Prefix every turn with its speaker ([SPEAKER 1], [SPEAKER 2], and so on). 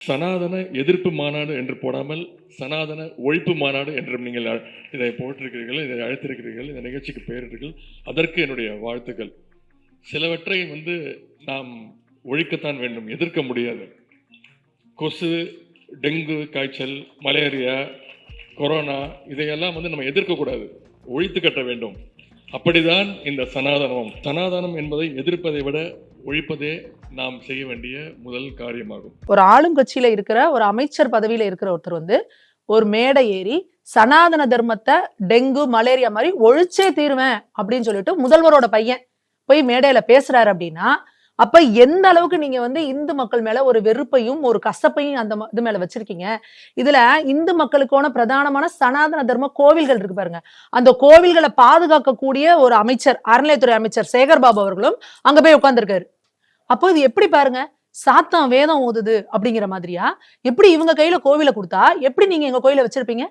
[SPEAKER 1] சனாதன எதிர்ப்பு மாநாடு என்று போடாமல் சனாதன ஒழிப்பு மாநாடு என்றும் நீங்கள் இதை போட்டிருக்கிறீர்கள் இதை அழைத்திருக்கிறீர்கள் இந்த நிகழ்ச்சிக்கு பெயரிட்டீர்கள் அதற்கு என்னுடைய வாழ்த்துக்கள். சிலவற்றை வந்து நாம் ஒழிக்கத்தான் வேண்டும் எதிர்க்க முடியாது. கொசு டெங்கு காய்ச்சல் மலேரியா கொரோனா இதையெல்லாம் வந்து நம்ம எதிர்க்கக்கூடாது ஒழித்து கட்ட வேண்டும். அப்படிதான் இந்த சனாதனம் சனாதனம் என்பதை எதிர்ப்பதை விட ஒழிப்பதே நாம் செய்ய வேண்டிய முதல் காரியமாகும்.
[SPEAKER 2] ஒரு ஆளுங்கட்சியில இருக்கிற ஒரு அமைச்சர் பதவியில இருக்கிற ஒருத்தர் வந்து ஒரு மேடை ஏறி சனாதன தர்மத்தை டெங்கு மலேரியா மாதிரி ஒழிச்சே தீருவேன் அப்படின்னு சொல்லிட்டு முதல்வரோட பையன் போய் மேடையில பேசுறாரு அப்படின்னா அப்ப எந்த அளவுக்கு நீங்க வந்து இந்து மக்கள் மேல ஒரு வெறுப்பையும் ஒரு கசப்பையும் அந்த இது மேல வச்சிருக்கீங்க? இதுல இந்து மக்களுக்கான பிரதானமான சனாதன தர்ம கோவில்கள் இருக்கு பாருங்க. அந்த கோவில்களை பாதுகாக்கக்கூடிய ஒரு அமைச்சர் அறநிலையத்துறை அமைச்சர் சேகர் பாபு அவர்களும் அங்க போய் உட்கார்ந்துருக்காரு. அப்போ இது எப்படி பாருங்க? சாத்தம் வேதம் ஓதுது அப்படிங்கிற மாதிரியா? எப்படி இவங்க கையில கோவிலை கொடுத்தா? எப்படி நீங்க எங்க கோயில வச்சிருப்பீங்க?